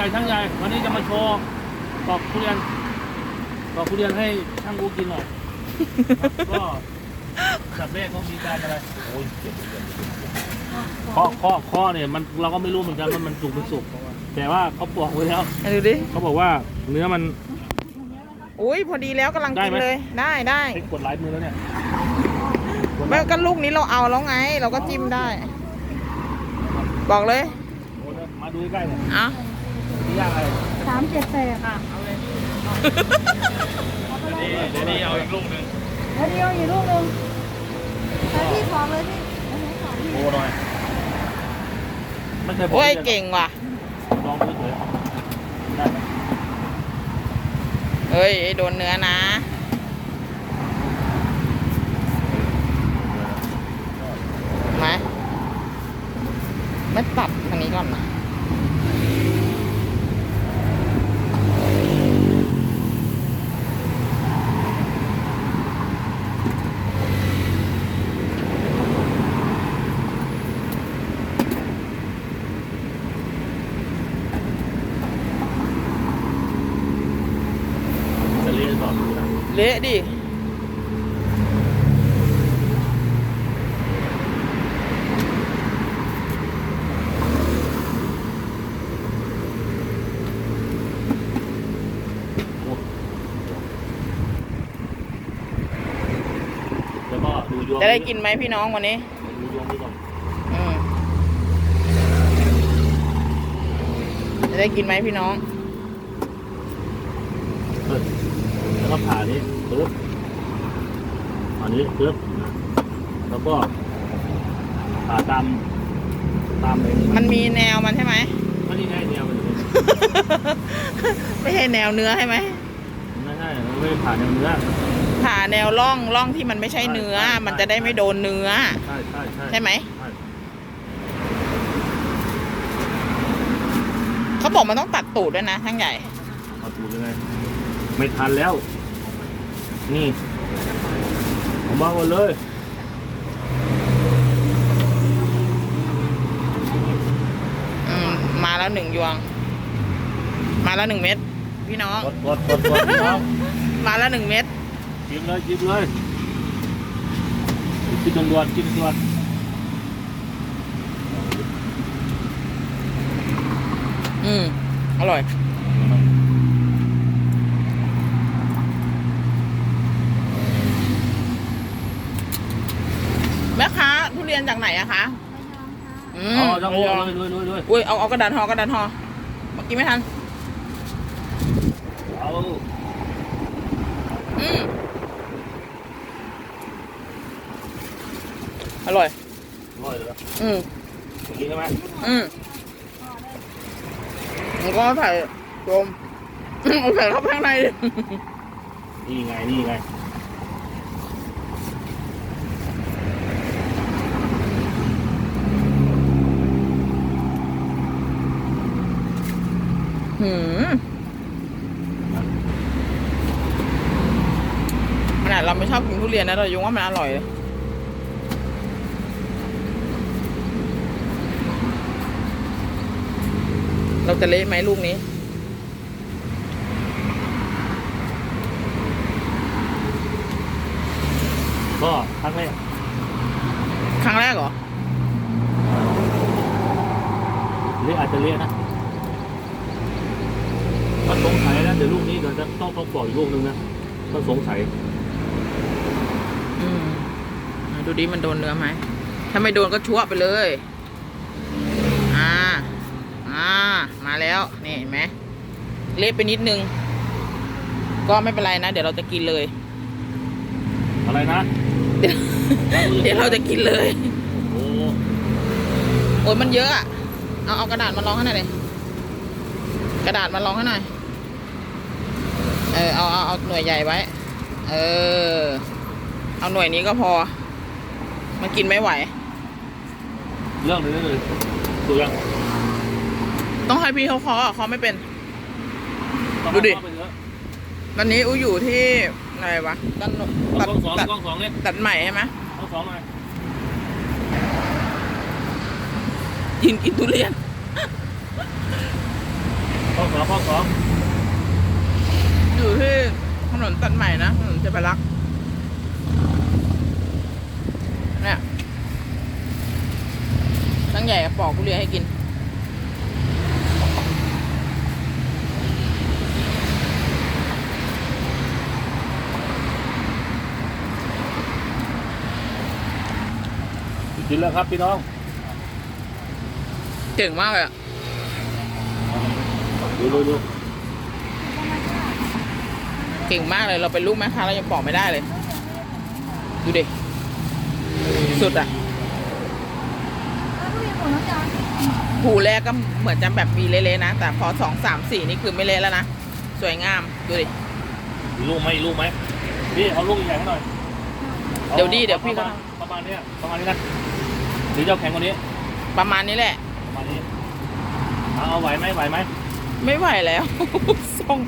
ญ่ช่างใหญ่ วันนี้จะมาโชว์ปอกทุเรียนปอกทุเรียนให้ช่างกูกินหน่อยก็จับเลขเขามีการอะไรโอ้ยเจ็บเจ็บเจ็บข้อข้อข้อเนี่ยมันเราก็ไม่รู้เหมือนกันว่ามันสุกไม่สุกแต่ว่าเขาปอกไว้แล้วเอาดูดิ เขาบอกว่าเนื้อมันอุ้ยพอดีแล้วกำลังได้กินไหมเลย ได้ได้เฮ้ยกดไลค์มือแล้วเนี่ยกดไลแม่ค์ก็ลูกนี้เราเอาแล้วไง เราก็จิ้มได้ บอกเลย โอ้ยมาดูใกล้ๆเนี่ยอะนี่ ย่างอะไรสามเจ็ดแปดค่ะนี่เดี๋ยวนี้เอาอีกลูกหนึ่งแล้วเดียวอีกลูกหนึ่งใส่ที่สองเลยพี่อันนี้สองที่โอ้หน่อยไม่เคยปอกโอ้ยทุรีนเก่งว่ะลองดูเฉยได้ไหมเฮ้ยโดนเนื้อนะไหมไม่ตัดทางนี้ก่อนนะ จะเรียนต่อดูนะ เละดิแล้วก็ดูยวงจะได้กินไหมพี่น้องวันนี้ดูยวงนี้ก่อนอืมจะได้กินไหมพี่น้องเออแล้ว ก็ผ่านี้ปึ๊บอันนี้ปึ๊บนะแล้วก็ผ่าตามตามเองมันมีแนวมันใช่ไหมก็นี่ไงแนวมันอยู่นี่ไม่ใช่แนวเนื้อใช่ไหมไม่ใช่มันไม่ได้ผ่าแนวเนื้อ ผ่าแนวร่องร่องที่มันไม่ใช่เนื้อ ใช่ใช่ มันจะได้ไม่โดนเนื้อ ใช่ใช่ใช่ใช่ไหม ใช่เขาบอกมันต้องตัดตูดด้วยนะทั้งใหญ่ เอาถูกยังไงไม่ทันแล้ว นี่ผมบอกหมดเลยอืมมาแล้วหนึ่งยวง มาแล้วหนึ่งเม็ดพี่น้อง กดกดกดกดพี่น้องมาแล้วหนึ่งเม็ดจิ้มเลยจิ้มเลยจิ้มด่วนๆจิ้มด่วนอืมอร่อย แม่ค้าทุ เรียนจากไหนอะคะอือ๋อมจังหระวะยองเลยด้วยด้วยด้วยอุ้ยเอาเอากระดานห่อกระดานห่อเมื่อกี้ไม่ทันเอาอืมอร่อยร้อยเลยอืมกินใช่ไหมอืมมันก็ใส่โจมเอาใส่เข้าไปข้างในดินี่ไงนี่ไง หืมขนาดเราไม่ชอบกินทุเรียนนะ เรายังว่ามันอร่อยเลยเราจะเละไหมลูกนี้ ก็ครั้งแรกครั้งแรกเหรอเละอาจจะเละนะก็สงสัยนะเดี๋ยว ลูกนี้เดี๋ยวจะต้องต้องปล่อยอีกลูกนึงนะก็สงสัยอืมอะดูดิมันโดนเนื้อไหม ถ้าไม่โดนก็ชั่วไปเลย อ่า อ่า มาแล้วนี่เห็นไหมเละไปนิดนึง ก็ไม่เป็นไรนะ เดี๋ยวเราจะกินเลย อะไรนะ เดี๋ยวเดี๋ยวเราจะกินเลย โอ้โอ้ยมันเยอะอะเอาเอากระดาษมาลองให้หน่อยเลยกระดาษมาลองให้หน่อย เออเอาเอาเอาหน่วยใหญ่ไว้ เออ เอาหน่วยนี้ก็พอ มันกินไม่ไหว เรื่องเลยเรื่องเลยดูยังต้องให้พี่เขาเคาะอะเคาะไม่เป็นต้องดูดิเอาไปเถอะวันนี้อูอยู่ที่อะไรวะตัดเอาตัดกล้องสองตัดกล้องสองเนี่ยตัดใหม่ใช่ไหมกล้องสองหน่อยยินกินทุเรียนกข้อสองข้อสอง อยู่ที่ถนนตัดใหม่นะถนนเจบรักษ์เนี่ยตั้งใหญ่ปอกทุเรียนให้กิน กินแล้วครับพี่น้อง เก่งมากเลยอะดูดูดู เก่งมากเลยเราเป็นลูกแม่ค้าเรายังปอกไม่ได้เลย ดูดิสุดอะแล้วทุเรียนผลน้ำจานผูแรกก็เหมือนจะแบบมีเละๆนะ แต่พอสองสามสี่นี่คือไม่เละแล้วนะ สวยงาม ดูดิมีลูกไหมมีลูกไหมพี่เอาลูกใหญ่ๆให้หน่อยเดี๋ยวดิเดี๋ยวพี่ประมาณประมาณเนี้ยประมาณนี้นะหรือจะเอาแข็งกว่านี้ ประมาณนี้แหละประมาณนี้เอาเอาไหวไหมไหวไหมไม่ไหวแล้วส่ง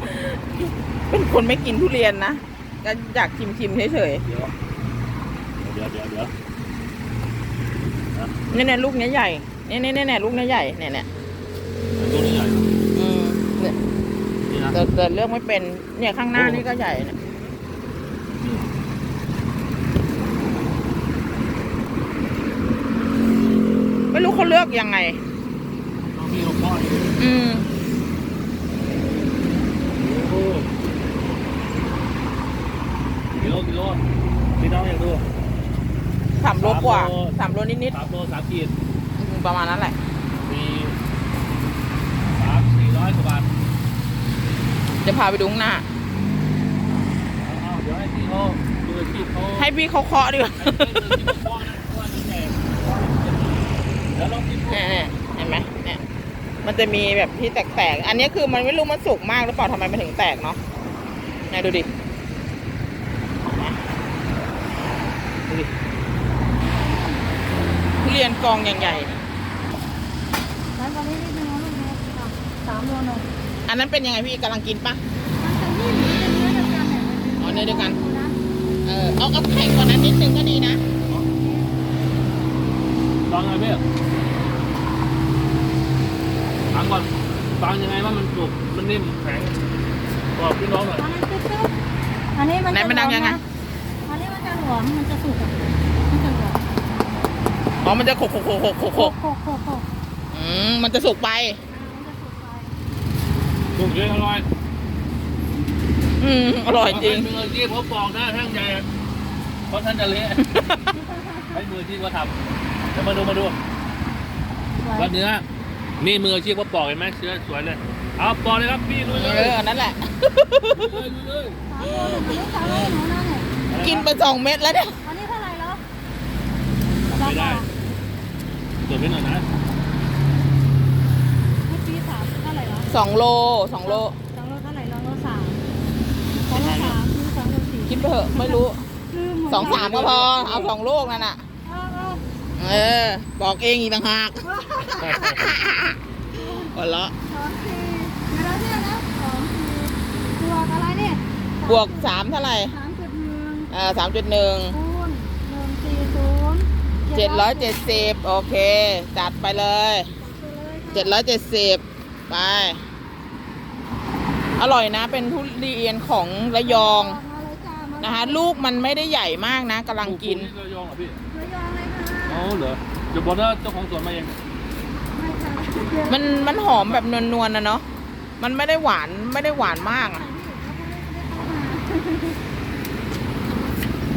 เป็นคนไม่กินทุเรียนนะก็อยากชิมชิมๆเฉยเดี๋ยวเดี๋ยวเดี๋ยวเดี๋ยวๆเนี่ยเนี่ยลูกเนี้ยใหญ่เนี่ยเนี่ยเนี่ยลูกเนี้ยใหญ่เนี่ยเนี่ยลูกนี้ใหญ่อืมเนี่ยนี่นะ แต่แต่เลือกไม่เป็นเนี่ยข้างหน้านี่ก็ใหญ่เนี่ยไม่รู้เขาเลือกยังไงเอาพี่เขาป้อนอยู่อืม โอ้ กิโลกิโลพี่น้องอยากดูสามโลกว่าสามโลสามโลนิดสามโลสามขีดๆอืมประมาณนั้นแหละ มีสามสี่ร้อยกว่าบาทจะพาไปดูข้างหน้า เอาเอาเดี๋ยวให้พี่เขาดูอาชีพเขาให้พี่เขาเคาะดีกว่าให้พี่เขาป้อนนะเพราะว่านี่แหละเดี๋ยวลองกินดูเนี่ยเนี่ยเห็นไหมเนี่ย มันจะมีแบบที่แตกๆ อันนี้คือมันไม่รู้มันสุกมากหรือเปล่าทำไมมันถึงแตกเนาะไหนดูดิดูดิทุ เรียนกองอย่างใหญ่แล้ววันนี้นิดนึงนะลูกนะค่ะสามโลหนึ่งอันนั้นเป็นยังไงพี่กำลังกินปะมันจะนิ่มมันจะเนื้อเดียวกันเนี่ยอ๋อเนื้อเดียวกัน นะเออเอาเอาแข็งกว่านั้นนิดนึงก็ดีนะ ฟังไงพี่ฟังก่อนฟังยังไงว่ามันสุกมันนิ่มแข็งบอกพี่น้องหน่อยอันนั้นตึ๊บๆอันนี้มันไหนมันดังยังไงอันนี้มันจะหลวมมันจะสุกอะมันจะหลวม อ๋อ มันจะโขกโขกโขกโขกโขกโคกโคกโคกโคกอืมมันจะสุกไปมันจะสุกไปสุกเยอะอร่อยอืม อร่อยจริงมืออาชีพเขาปอกนะท่านใหญ่เพราะท่านจะเละให้มืออาชีพเขาทำเดี๋ยวมาดูมาดูสวยว่าเนื้อนี่มืออาชีพเขาปอกเห็นไหมเชื้อสวยเลยเอาปอกเลยครับพี่ลุยเอเลยอ นั่นแหละ ลุยเลยสามโลหนึ่งอันนี้สามโลหนูนะเนี่ยกินไปสองเม็ดแล้วเนี่ย อันนี้เท่าไหร่แล้วไม่ได้ ตรวจไปหน่อยนะเมื่อกี้สามเท่าไหร่แล้วสองโลสองโลสองโลเท่าไหร่สองโลสามสองโลสามคือสองโลสี่คิดไปเถอะไม่รู้ลืมหดสองสามก็พอเอาสองลูกนั่นน่ะ เอาเอาเออ บอกเองอีกต่างหากหัวเราะสองสี่เดี๋ยวเราเนี่ยนะสองสี่บวกอะไรเนี่ยบวกสามเท่าไหร่สามจุดหนึ่งเออสามจุดหนึ่งคูณหนึ่งสี่ศูนย์ เจ็ดร้อยเจ็ดสิบโอเค จัดไปเลยเจ็ดร้อยเจ็ดสิบไป อร่อยนะเป็นทุเรียนของระยองมาเลยจ้ามานะคะลูกมันไม่ได้ใหญ่มากนะกำลังกินระยองเหรอพี่ระยองเลยค่ะอ๋อเหรอเดี๋ยวบอกว่าเจ้าของสวนมาเองไม่ค่ะเดี๋ยวมันมันหอมแบบนวลๆนะเนาะมันไม่ได้หวานไม่ได้หวานมากอะ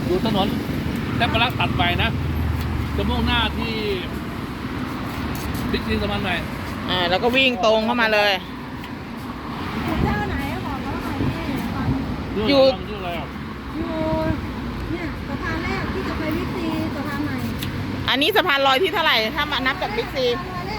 ดูถนนแทบกระลักตัดไปนะ จะมุ่งหน้าที่บิ๊กซีสะพานใหม่อ่าแล้วก็วิ่งตรงเข้ามาเลยเจ้าไหนบอกเขาหน่อยนี่ฟังอยู่ ชื่ออะไรอะอยู่เนี่ยสะพานแรกที่จะไปวิซีสะพานใหม่อันนี้สะพานลอยที่เท่าไหร่ถ้ามานับจากบิ๊กซี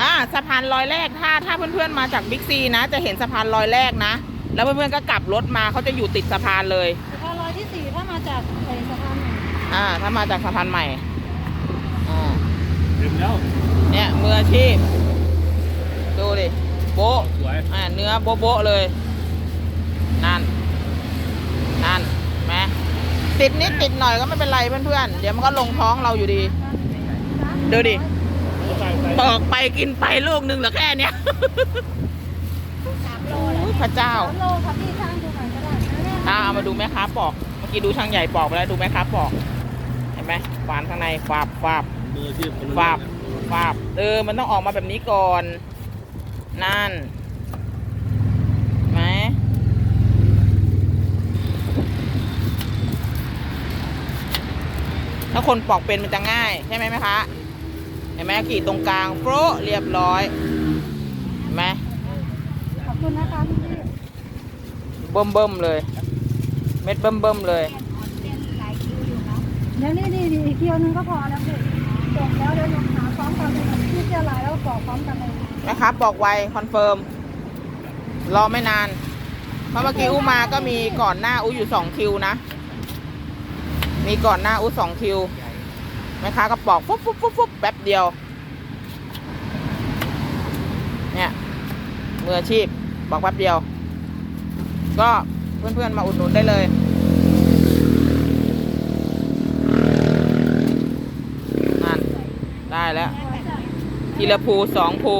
อ่าสะพานลอยแรกถ้าถ้าเพื่อนๆมาจากบิ๊กซีนะ จะเห็นสะพานลอยแรกนะ แล้วเพื่อนๆก็กลับรถมาเขาจะอยู่ติดสะพานเลย สะพานลอยที่สี่ถ้ามาจากไอ้สะพานใหม่ อ่า ถ้ามาจากสะพานใหม่ อ่า ถึงแล้ว เนี่ย มืออาชีพ ดูดิ โบ๊ะสวยอ่าเนื้อโบ๊ะโบ๊ะเลย นั่น นั่นเห็นไหมติดนิดติดหน่อยก็ไม่เป็นไรเพื่อนๆ เดี๋ยวมันก็ลงท้องเราอยู่ดี ดูดิใส่ใส่ปอกไปกินไปลูกหนึ่งเหลือแค่เนี้ยสามโลพระเจ้าสามโลค่ะพี่ช่างดูหน่อยก็ได้นะอ่าเอามาดูแม่ค้าปอก เมื่อกี้ดูช่างใหญ่ปอกไปแล้วดูแม่ค้าปอก เห็นไหมฝานข้างในฟาบฟาบมืออาชีพคนละฟาบเรื่องนะ ฟาบเออ มันต้องออกมาแบบนี้ก่อน นั่นเห็นไหมถ้าคนปอกเป็นมันจะง่าย ใช่ไหมแม่คะเห็นไหมกรีดตรงกลางโปะเรียบร้อยเห็นไหมขอบคุณนะคะพี่พี่เบิ่มเบิ่มๆเลย เม็ดเบิ่มเบิ่มๆเลยเดี๋ยวนี่นี่นี่อีกเที่ยวนึงก็พอแล้วพี่ จบแล้วเดี๋ยวหนูหาพร้อมกันเลยพี่เที่ยวลายแล้วบอกพร้อมกันเลยนะครับ บอกไวคอนเฟิร์มรอไม่นาน เพราะเมื่อกี้อู้มาก็มีก่อนหน้าอู้อยู่สองคิวนะ มีก่อนหน้าอู้สองคิวแม่ค้าก็ปอกฟุ๊บฟุ๊บฟุ๊บฟุ๊บแป๊บเดียว เนี่ยมืออาชีพบอกแป๊บเดียว ก็เพื่อนๆมาอุดหนุนได้เลย นั่น ได้ แล้ว ทีละภูสองภู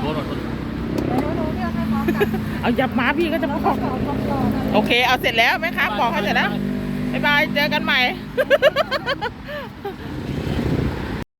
โดนหมดคนเดี๋ยวหนูเรียกให้พร้อมกันเอาจับหมาพี่ก็จะแล้วปก็อกต่อต่อต่อกันโอเค เอาเสร็จแล้วไหมครับบอกให้เสร็จแล้ว บ๊ายบาย เจอกันใหม่